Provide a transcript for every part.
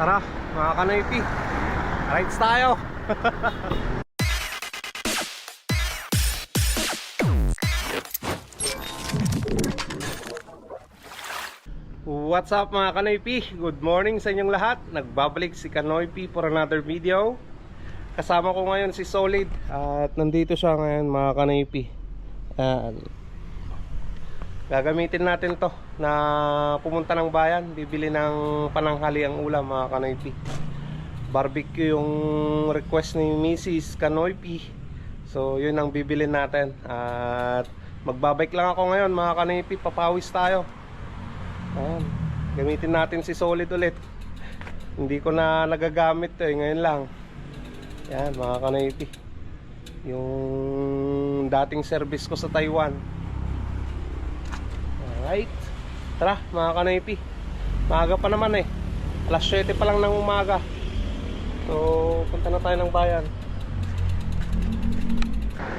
Tara, mga kanoypi. Rides tayo. What's up mga kanoypi? Good morning sa inyong lahat. Nagbabalik si Kanoypi for another video. Kasama ko ngayon si Solid at nandito siya ngayon mga kanoypi. Ayan. Gagamitin natin to na pumunta ng bayan, bibili ng pananghali ang ulam mga kanoypi. Barbecue yung request ni Mrs. Kanoypi. So yun ang bibili natin. At magbabike lang ako ngayon mga kanoypi, papawis tayo. Ayan. Gamitin natin si Solid ulit. Hindi ko na nagagamit eh, ngayon lang. Yan mga kanoypi. Yung dating service ko sa Taiwan. Alright. Tara mga kanoypi. Maaga pa naman eh. Alas 7 pa lang ng umaga. So, punta na tayo ng bayan.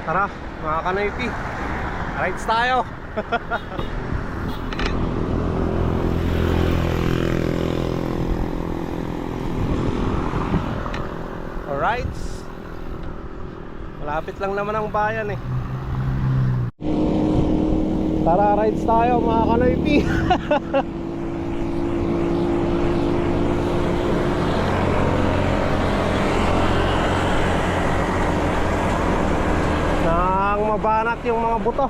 Tara mga kanoypi. Rides tayo. Alright. Malapit lang naman ang bayan eh. Tara, rides tayo mga kanoypi. Nang mabanat yung mga buto.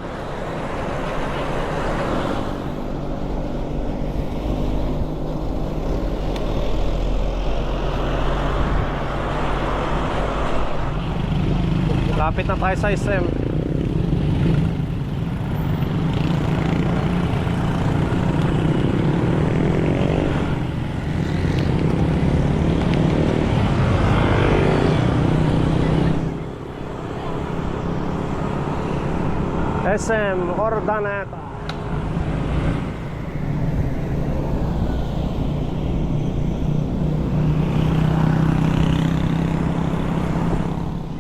Lapit na tayo sa SM. SM Ordaneta.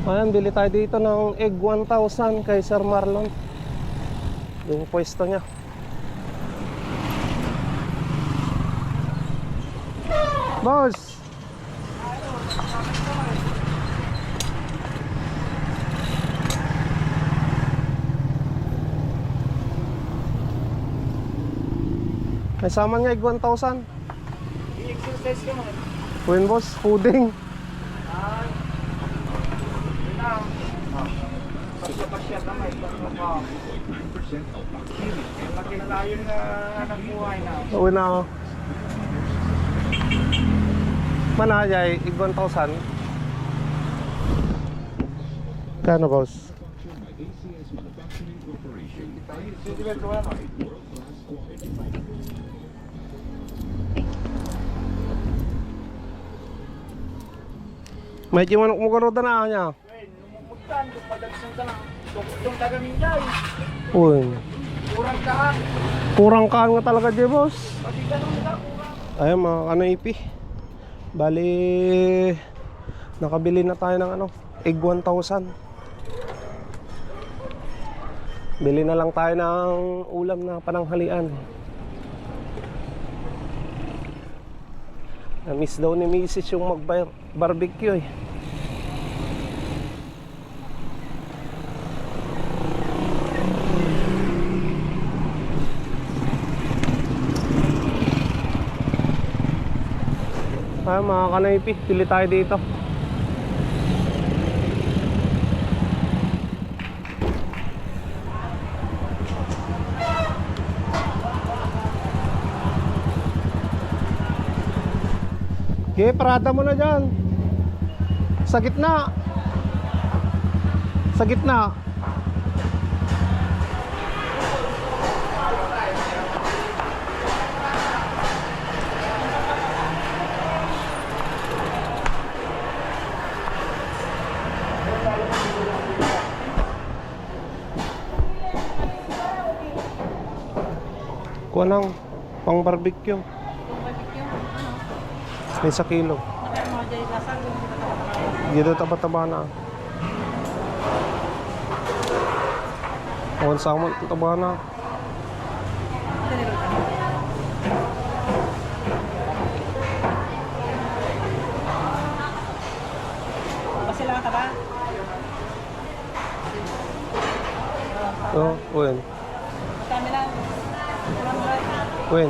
Ayan, bili tayo dito ng egg 1,000 kay Sir Marlon. Yung pwesto niya. Boss! May sama niya egg 1,000. I-exercise ka mo. Queen boss, pudding. Ah. Yun na. Pasya-pasya kamay. Pasya Laki na tayo na nagbuhay na. Uwi na ako. Manayay, egg 1,000. Kano boss? Medyo manok mo karoon na niya. Well, lumumugtan. Kung padagsan ka lang. Itong taga-minday. Uy, Kurang kaan. kurang kaan nga talaga di boss. Pati ganun kurang. Ayun mga ano ipi. Bali, nakabili na tayo ng ano, egg 1,000. Bili na lang tayo ng ulam na pananghalian. Na-miss daw ni Mrs. yung mag-barbecue eh. Ah, mga kanaypi, pili tayo dito. Okay, parada mo na dyan. Sa gitna. Sa gitna. Kuha ng pang barbecue. May sa kilo. Dito taba-taba na. Awan sa amon, taba na. Basila ka ba? Oo, oh, when? When?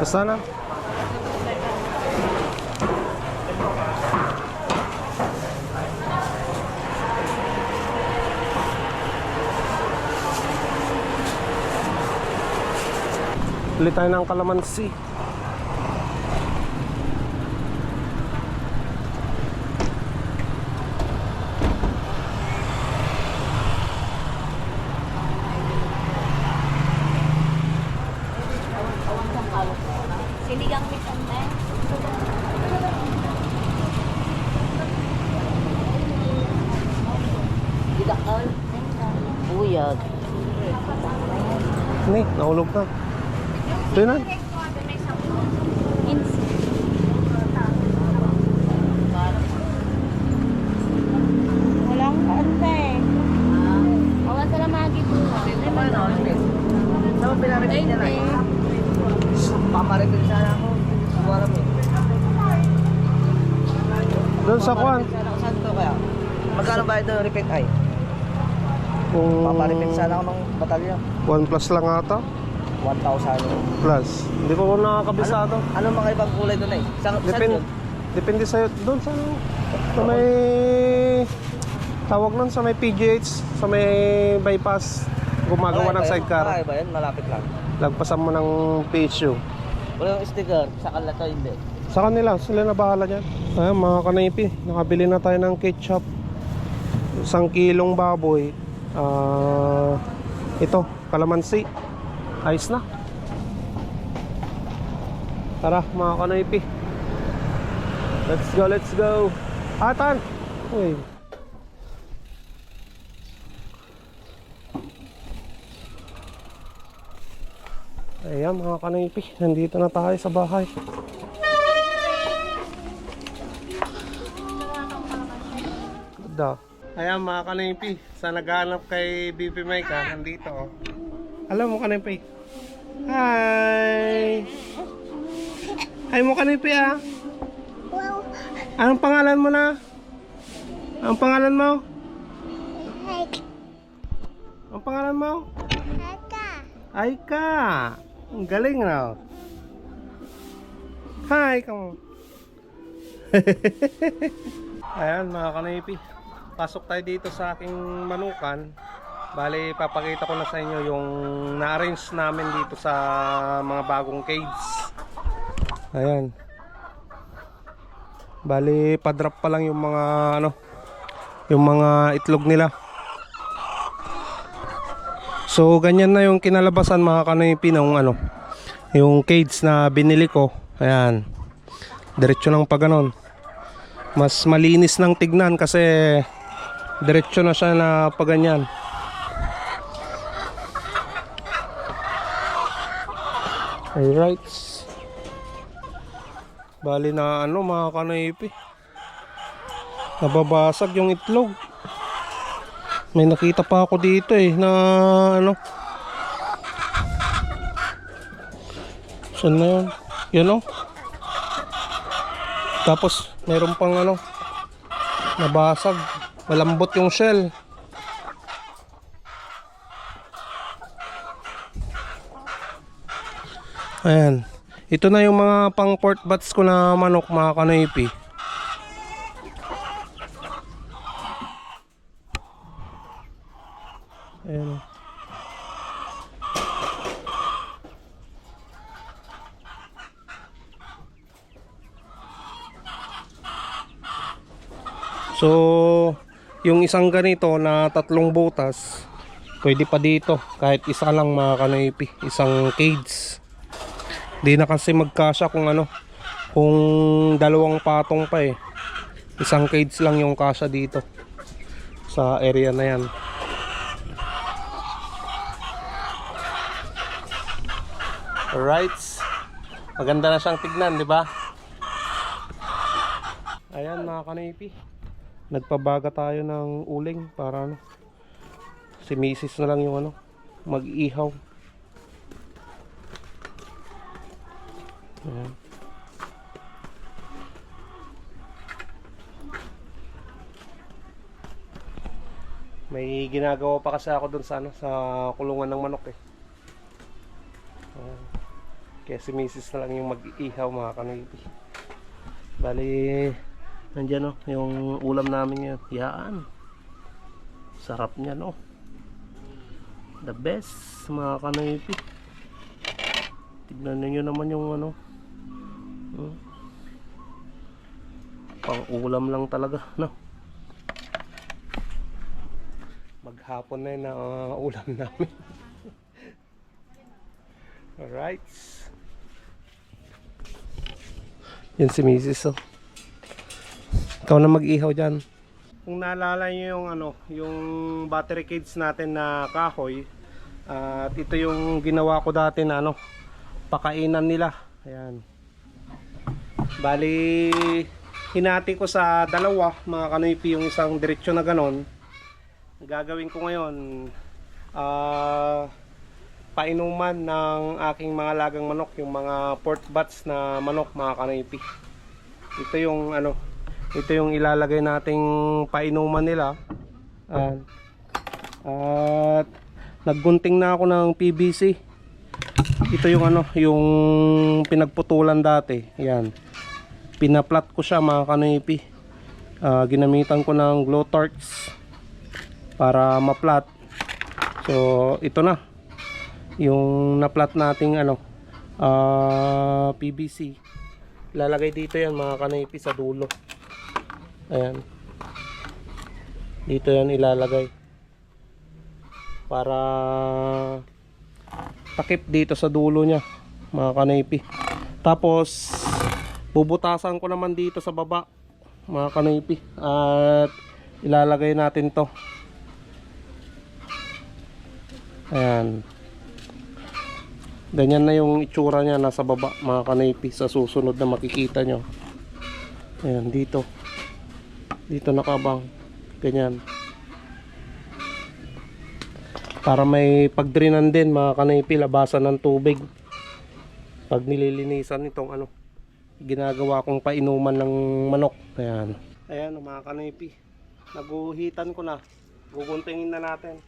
Basta na. Basta? Bili tayo ng kalamansi. Didakal. Buyag. Ni, nahulog na. Ito yun na. Ins. Walang kaante. Awan sa lamagi po. Saan mo pinarinig niya na? Paparinig sana ako. Wala mo. Doon sa kwan. Saan to kaya? Magkano ba ito repeat ay? Kung Paparinig sana ako ng batalya. 1 plus lang ata. 1,000. Plus. Hindi ko nakakabisado. Ano mga ibang kulay doon ay? Saan, saan Depende, yun? depende sa'yo. Doon sa, sa may tawag nun sa may PGH, sa may bypass. Gumagawa ng Malay ba yan? sidecar. Malay ba yan? Malapit lang. Lagpasan mo ng PHU. Wala yung sticker. Sa kanila to hindi. Sa kanila, sila na bahala dyan. Ayan mga kanaypi, nakabili na tayo ng ketchup. Isang kilong baboy. Ah, ito, kalamansi. Ayos na. Tara mga kanaypi. Let's go, let's go. Atan! Uy. Ayan mga kanaypi, nandito na tayo sa bahay. Da. Ayan mga kanaypi, sa naghahanap kay BP Mike ha, nandito oh. Alam mo kanaypi? Hi! Hi mo kanaypi ah. Anong pangalan mo na? Anong pangalan mo? Ang pangalan mo? Aika. Ang galing na. Hi, on. Ayan mga kanaypi. Pasok tayo dito sa aking manukan. Bali, papakita ko na sa inyo yung na-arrange namin dito sa mga bagong cage. Ayan. Bali, pa-drop pa lang yung mga ano, yung mga itlog nila. So, ganyan na yung kinalabasan mga kanaypi ng ano, yung cage na binili ko. Ayan. Diretso lang pa ganon mas malinis ng tignan kasi diretso na siya na paganyan alright bali na ano mga kanaypi. Nababasag yung itlog. May nakita pa ako dito eh na ano. Saan na yun? Yun oh. Tapos meron pang ano. Nabasag. Malambot yung shell. Ayan. Ito na yung mga pang port bats ko na manok mga kanoypi. Ayan. So, yung isang ganito na tatlong butas, pwede pa dito. Kahit isa lang mga kanoypi, isang cage. Di na kasi magkasya kung ano, kung dalawang patong pa eh. Isang cage lang yung kasya dito sa area na yan. Alright. Maganda na siyang tignan, di ba? Ayan mga kanipi. Nagpabaga tayo ng uling para ano. Si Mrs. na lang yung ano, mag-ihaw. Ayan. May ginagawa pa kasi ako dun sa ano, sa kulungan ng manok eh. Ah, kaya si Mrs. na lang yung mag-ihaw mga kanibi. Bali, nandiyan no, yung ulam namin ngayon. Yaan. Sarap niya no. The best mga kanibi. Tignan niyo naman yung ano. Hmm. Pang ulam lang talaga, no? Maghapon na na uh, ulam namin. Alright. Yan si Mrs. Oh. Ikaw na mag-ihaw dyan. Kung naalala nyo yung ano, yung battery cage natin na kahoy, at ito yung ginawa ko dati na ano, pakainan nila. Ayan. Bali, hinati ko sa dalawa, mga kanoypi, yung isang diretsyo na ganon. Gagawin ko ngayon, ah, painuman ng aking mga lagang manok, yung mga port bats na manok, mga kanoypi. Ito yung ano, ito yung ilalagay nating painuman nila. Ayan. At naggunting na ako ng PVC. Ito yung ano, yung pinagputulan dati. Yan. Pinaplat ko siya mga kanipi. Ah, ginamitan ko ng glow torch para maplat. So, ito na. Yung naplat nating ano, ah, PVC. Lalagay dito yan mga kanipi sa dulo. Ayan. Dito yan ilalagay. Para takip dito sa dulo niya mga kanaypi tapos bubutasan ko naman dito sa baba mga kanaypi at ilalagay natin to. Ayan. Ganyan na yung itsura niya nasa baba mga kanaypi sa susunod na makikita nyo. Ayan dito. Dito nakabang ganyan. Para may pagdrinan din mga kanaypi labasan ng tubig. Pag nililinisan itong ano ginagawa kong painuman ng manok. Ayan. Ayan mga kanaypi naguhitan ko na. Guguntingin na natin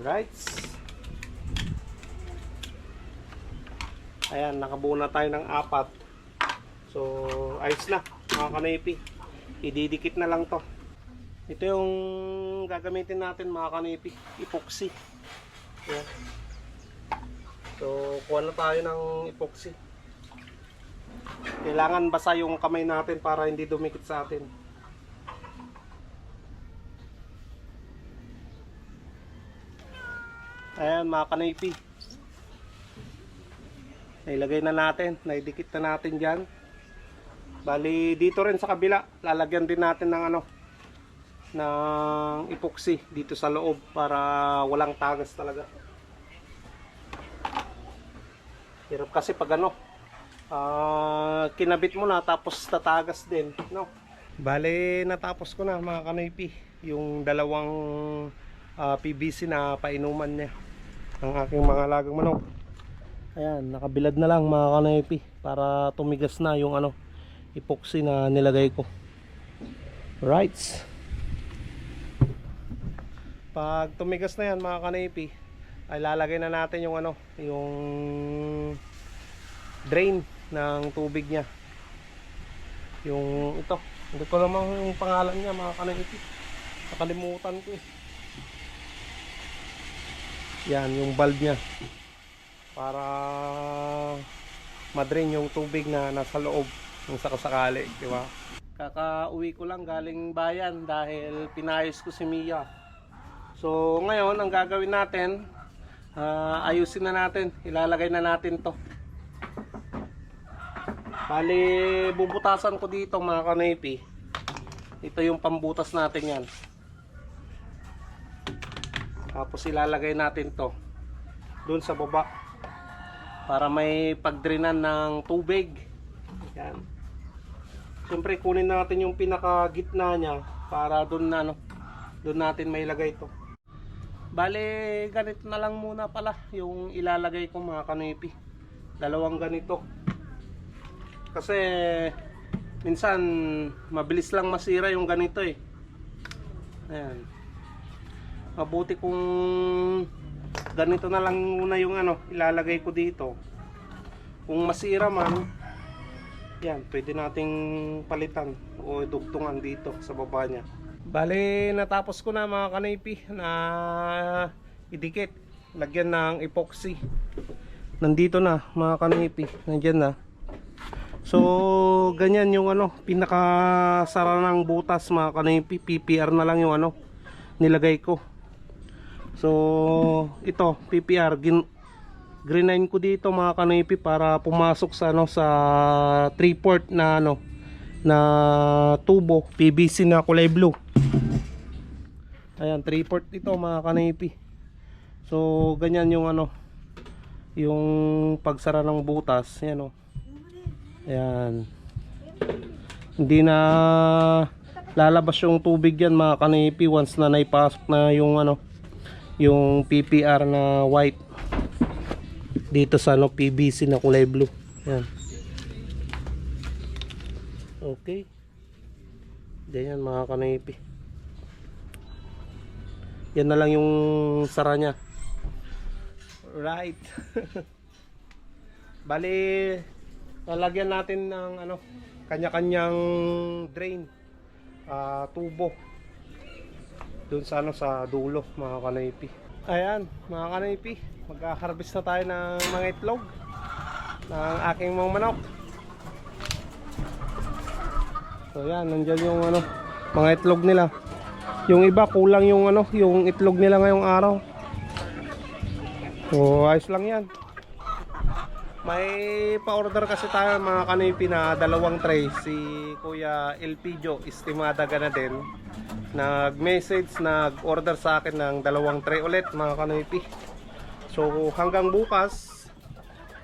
Alright. Ayan, nakabuo na tayo ng apat. So, ayos na, mga kanaypi. Ididikit na lang to. Ito yung gagamitin natin mga kanaypi. Epoxy. Ayan. So, kuha na tayo ng epoxy. Kailangan basa yung kamay natin para hindi dumikit sa atin. Ayan mga kanaypi. Nailagay na natin. Naidikit na natin dyan. Bali dito rin sa kabila. Lalagyan din natin ng ano. Ng epoxy dito sa loob. Para walang tagas talaga. Hirap kasi pag ano. ah, kinabit mo na tapos tatagas din. No? Bali natapos ko na mga kanaypi. Yung dalawang ah, PVC na painuman niya ang aking mga lagang manok. Ayan nakabilad na lang mga kanaypi para tumigas na yung ano epoxy na nilagay ko. Right pag tumigas na yan mga kanaypi ay lalagay na natin yung ano yung drain ng tubig niya. Yung ito hindi ko naman yung pangalan niya mga kanaypi. Nakalimutan ko eh yan yung valve niya. Para madrain yung tubig na nasa loob ng sakasakali di ba? Kakauwi ko lang galing bayan dahil pinayos ko si Mia. So ngayon ang gagawin natin ah, ayusin na natin. Ilalagay na natin to. Bali bubutasan ko dito mga kanaypi. Ito yung pambutas natin yan Tapos ilalagay natin to doon sa baba para may pagdrinan ng tubig. Yan. Siyempre kunin natin yung pinaka gitna niya para doon na ano, doon natin may lagay to. Bale, ganito na lang muna pala yung ilalagay ko mga kanipi. Dalawang ganito. Kasi minsan mabilis lang masira yung ganito eh. Ayan. Mabuti kung ganito na lang muna yung ano, ilalagay ko dito. Kung masira man, yan, pwede nating palitan o dugtungan dito sa baba niya. Bale, natapos ko na mga kanipi na idikit. Lagyan ng epoxy. Nandito na mga kanipi. Nandyan na. So, ganyan yung ano, pinakasara ng butas mga kanipi. PPR na lang yung ano, nilagay ko. So, ito, PPR, gin, greenine ko dito mga kanipi para pumasok sa ano sa 3 port na ano na tubo PVC na kulay blue. Ayan, 3 port ito mga kanipi. So, ganyan yung ano yung pagsara ng butas, yan oh. Ayan. Hindi na lalabas yung tubig yan mga kanipi once na naipasok na yung ano yung PPR na white dito sa ano PVC na kulay blue. Yan. Okay. Ganyan mga kanipi. Yan na lang yung sara niya. Right. Bali, lalagyan natin ng ano, kanya-kanyang drain. ah tubo. Doon sa ano sa dulo mga kanipi. Ayan, mga kanipi, mag-harvest na tayo ng mga itlog ng aking mga manok. So yan, nandyan yung ano, mga itlog nila. Yung iba kulang yung ano, yung itlog nila ngayong araw. So ayos lang yan. May pa-order kasi tayo mga kanipi na dalawang tray. Si Kuya Elpidio, estimada ka na din. Nag-message, nag-order sa akin ng dalawang tray ulit mga kanipi. So hanggang bukas,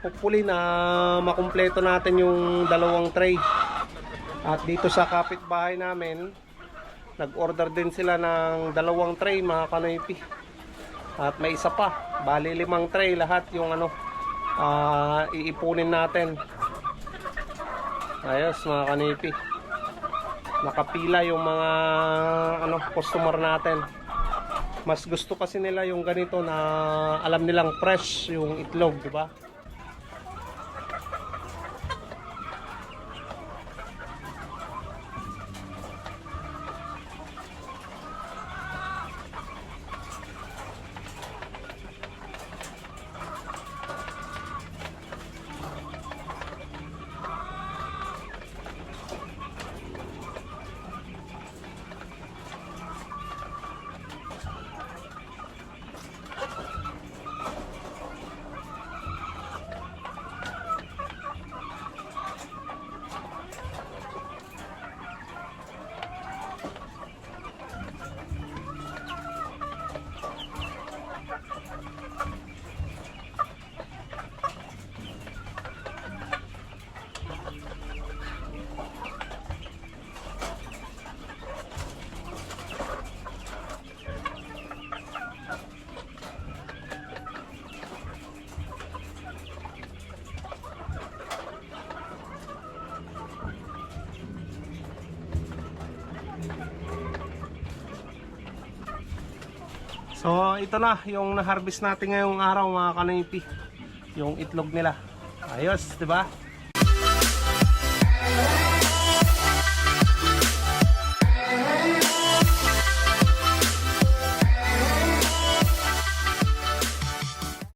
hopefully na makumpleto natin yung dalawang tray. At dito sa kapitbahay namin, nag-order din sila ng dalawang tray mga kanipi. At may isa pa, bali limang tray lahat yung ano, ah, iipunin natin. Ayos mga kanipi. Nakapila yung mga ano, customer natin. Mas gusto kasi nila yung ganito na alam nilang fresh yung itlog, di ba? So ito na yung na-harvest natin ngayong araw mga kanipi. Yung itlog nila. Ayos, 'di ba?